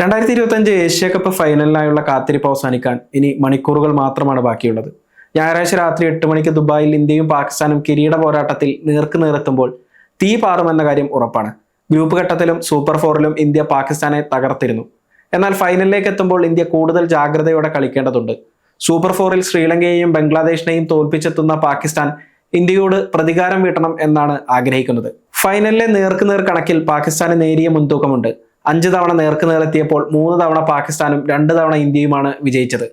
രണ്ടായിരത്തി ഇരുപത്തഞ്ച് Asia cup ഫൈനലിനായുള്ള കാത്തിരിപ്പ് അവസാനിക്കാൻ ഇനി മണിക്കൂറുകൾ മാത്രമാണ് ബാക്കിയുള്ളത്. ഞായറാഴ്ച രാത്രി എട്ട് മണിക്ക് ദുബായിൽ ഇന്ത്യയും പാകിസ്ഥാനും കിരീട പോരാട്ടത്തിൽ നേർക്ക് നേരെത്തുമ്പോൾ തീ പാറുമെന്ന കാര്യം ഉറപ്പാണ്. ഗ്രൂപ്പ് ഘട്ടത്തിലും സൂപ്പർ ഫോറിലും ഇന്ത്യ പാകിസ്ഥാനെ തകർത്തിരുന്നു. എന്നാൽ ഫൈനലിലേക്ക് എത്തുമ്പോൾ ഇന്ത്യ കൂടുതൽ ജാഗ്രതയോടെ കളിക്കേണ്ടതുണ്ട്. സൂപ്പർ ഫോറിൽ ശ്രീലങ്കയെയും ബംഗ്ലാദേശിനെയും തോൽപ്പിച്ചെത്തുന്ന പാകിസ്ഥാൻ ഇന്ത്യയോട് പ്രതികാരം വീട്ടണം എന്നാണ് ആഗ്രഹിക്കുന്നത്. ഫൈനലിലെ നേർക്കുനേർ കണക്കിൽ പാകിസ്ഥാന് നേരിയ മുൻതൂക്കമുണ്ട്. അഞ്ച് തവണ നേർക്ക് നേരെത്തിയപ്പോൾ മൂന്ന് തവണ പാകിസ്ഥാനും രണ്ട് തവണ ഇന്ത്യയുമാണ് വിജയിച്ചത്.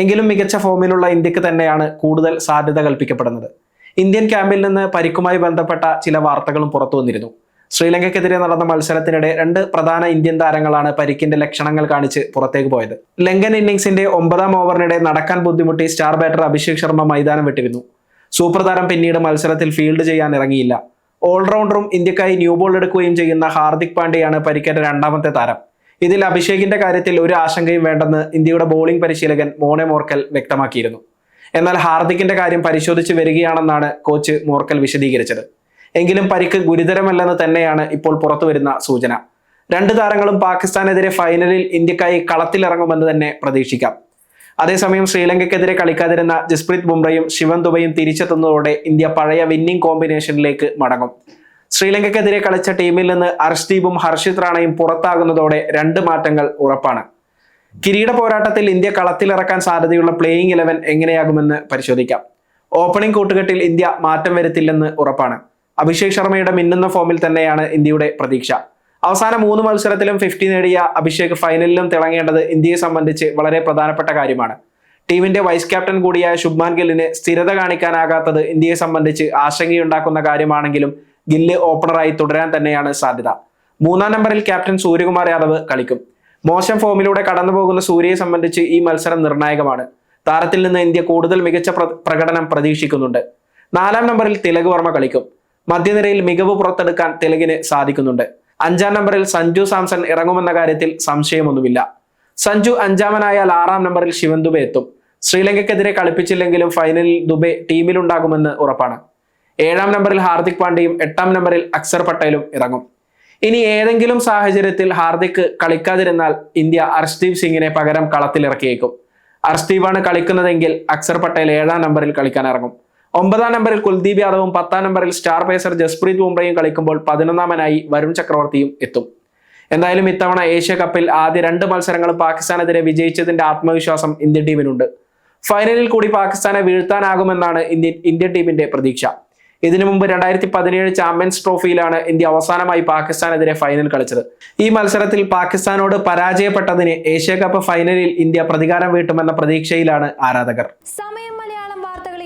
എങ്കിലും മികച്ച ഫോമിലുള്ള ഇന്ത്യയ്ക്ക് തന്നെയാണ് കൂടുതൽ സാധ്യത കൽപ്പിക്കപ്പെടുന്നത്. ഇന്ത്യൻ ക്യാമ്പിൽ നിന്ന് പരിക്കുമായി ബന്ധപ്പെട്ട ചില വാർത്തകളും പുറത്തു വന്നിരുന്നു. ശ്രീലങ്കയ്ക്കെതിരെ നടന്ന മത്സരത്തിനിടെ രണ്ട് പ്രധാന ഇന്ത്യൻ താരങ്ങളാണ് പരിക്കിന്റെ ലക്ഷണങ്ങൾ കാണിച്ച് പുറത്തേക്ക് പോയത്. ലങ്കൻ ഇന്നിംഗ്സിന്റെ ഒമ്പതാം ഓവറിനിടെ നടക്കാൻ ബുദ്ധിമുട്ടി സ്റ്റാർ ബാറ്റർ അഭിഷേക് ശർമ്മ മൈതാനം വിട്ടിരുന്നു. സൂപ്പർ താരം പിന്നീട് മത്സരത്തിൽ ഫീൽഡ് ചെയ്യാൻ ഇറങ്ങിയില്ല. ഓൾറൗണ്ടറും ഇന്ത്യക്കായി ന്യൂ ബോൾ എടുക്കുകയും ചെയ്യുന്ന ഹാർദിക് പാണ്ഡ്യയാണ് പരിക്കേറ്റ രണ്ടാമത്തെ താരം. ഇതിൽ അഭിഷേകിന്റെ കാര്യത്തിൽ ഒരു ആശങ്കയും വേണ്ടെന്ന് ഇന്ത്യയുടെ ബോളിംഗ് പരിശീലകൻ മോണെ മോർക്കൽ വ്യക്തമാക്കിയിരുന്നു. എന്നാൽ ഹാർദിക്കിന്റെ കാര്യം പരിശോധിച്ച് വരികയാണെന്നാണ് കോച്ച് മോർക്കൽ വിശദീകരിച്ചത്. എങ്കിലും പരിക്ക് ഗുരുതരമല്ലെന്ന് തന്നെയാണ് ഇപ്പോൾ പുറത്തുവരുന്ന സൂചന. രണ്ട് താരങ്ങളും പാകിസ്ഥാനെതിരെ ഫൈനലിൽ ഇന്ത്യക്കായി കളത്തിലിറങ്ങുമെന്ന് തന്നെ പ്രതീക്ഷിക്കാം. അതേസമയം ശ്രീലങ്കയ്ക്കെതിരെ കളിക്കാതിരുന്ന ജസ്പ്രീത് ബുംറയും ശിവൻ ദുബയും തിരിച്ചെത്തുന്നതോടെ ഇന്ത്യ പഴയ വിന്നിംഗ് കോമ്പിനേഷനിലേക്ക് മടങ്ങും. ശ്രീലങ്കയ്ക്കെതിരെ കളിച്ച ടീമിൽ നിന്ന് അർഷ്ദീപും ഹർഷിത് റാണയും പുറത്താകുന്നതോടെ രണ്ട് മാറ്റങ്ങൾ ഉറപ്പാണ്. കിരീട പോരാട്ടത്തിൽ ഇന്ത്യ കളത്തിലിറക്കാൻ സാധ്യതയുള്ള പ്ലേയിങ് ഇലവൻ എങ്ങനെയാകുമെന്ന് പരിശോധിക്കാം. ഓപ്പണിംഗ് കൂട്ടുകെട്ടിൽ ഇന്ത്യ മാറ്റം വരുത്തില്ലെന്ന് ഉറപ്പാണ്. അഭിഷേക് ശർമ്മയുടെ മിന്നുന്ന ഫോമിൽ തന്നെയാണ് ഇന്ത്യയുടെ പ്രതീക്ഷ. അവസാന മൂന്ന് മത്സരത്തിലും ഫിഫ്റ്റി നേടിയ അഭിഷേക് ഫൈനലിലും തിളങ്ങേണ്ടത് ഇന്ത്യയെ സംബന്ധിച്ച് വളരെ പ്രധാനപ്പെട്ട കാര്യമാണ്. ടീമിന്റെ വൈസ് ക്യാപ്റ്റൻ കൂടിയായ ശുഭ്മാൻ ഗില്ലിന് സ്ഥിരത കാണിക്കാനാകാത്തത് ഇന്ത്യയെ സംബന്ധിച്ച് ആശങ്കയുണ്ടാക്കുന്ന കാര്യമാണെങ്കിലും ഗില്ല് ഓപ്പണറായി തുടരാൻ തന്നെയാണ് സാധ്യത. മൂന്നാം നമ്പറിൽ ക്യാപ്റ്റൻ സൂര്യകുമാർ യാദവ് കളിക്കും. മോശം ഫോമിലൂടെ കടന്നു പോകുന്ന സൂര്യയെ സംബന്ധിച്ച് ഈ മത്സരം നിർണായകമാണ്. താരത്തിൽ നിന്ന് ഇന്ത്യ കൂടുതൽ മികച്ച പ്രകടനം പ്രതീക്ഷിക്കുന്നുണ്ട്. നാലാം നമ്പറിൽ തിലക് വർമ്മ കളിക്കും. മധ്യനിരയിൽ മികവ് പുറത്തെടുക്കാൻ തിലകിന് സാധിക്കുന്നുണ്ട്. അഞ്ചാം നമ്പറിൽ സഞ്ജു സാംസൺ ഇറങ്ങുമെന്ന കാര്യത്തിൽ സംശയമൊന്നുമില്ല. സഞ്ജു അഞ്ചാമനായാൽ ആറാം നമ്പറിൽ ശിവൻ ദുബെ എത്തും. ശ്രീലങ്കയ്ക്കെതിരെ കളിപ്പിച്ചില്ലെങ്കിലും ഫൈനലിൽ ദുബെ ടീമിലുണ്ടാകുമെന്ന് ഉറപ്പാണ്. ഏഴാം നമ്പറിൽ ഹാർദിക് പാണ്ഡ്യയും എട്ടാം നമ്പറിൽ അക്സർ പട്ടേലും ഇറങ്ങും. ഇനി ഏതെങ്കിലും സാഹചര്യത്തിൽ ഹാർദിക് കളിക്കാതിരുന്നാൽ ഇന്ത്യ അർഷ്ദീപ് സിംഗിനെ പകരം കളത്തിലിറക്കിയേക്കും. അർഷ്ദീപാണ് കളിക്കുന്നതെങ്കിൽ അക്സർ പട്ടേൽ ഏഴാം നമ്പറിൽ കളിക്കാൻ ഇറങ്ങും. ഒമ്പതാം നമ്പറിൽ കുൽദീപ് യാദവും പത്താം നമ്പറിൽ സ്റ്റാർ പേസർ ജസ്പ്രീത് ബുംറയും കളിക്കുമ്പോൾ പതിനൊന്നാമനായി വരുൺ ചക്രവർത്തിയും എത്തും. എന്തായാലും ഇത്തവണ ഏഷ്യ കപ്പിൽ ആദ്യ രണ്ട് മത്സരങ്ങളും പാകിസ്ഥാനെതിരെ വിജയിച്ചതിന്റെ ആത്മവിശ്വാസം ഇന്ത്യൻ ടീമിനുണ്ട്. ഫൈനലിൽ കൂടി പാകിസ്ഥാനെ വീഴ്ത്താനാകുമെന്നാണ് ഇന്ത്യൻ ഇന്ത്യൻ ടീമിന്റെ പ്രതീക്ഷ. ഇതിനു മുമ്പ് രണ്ടായിരത്തി പതിനേഴ് ചാമ്പ്യൻസ് ട്രോഫിയിലാണ് ഇന്ത്യ അവസാനമായി പാകിസ്ഥാനെതിരെ ഫൈനൽ കളിച്ചത്. ഈ മത്സരത്തിൽ പാകിസ്ഥാനോട് പരാജയപ്പെട്ടതിന് ഏഷ്യ കപ്പ് ഫൈനലിൽ ഇന്ത്യ പ്രതികാരം വീട്ടുമെന്ന പ്രതീക്ഷയിലാണ് ആരാധകർ. സമയം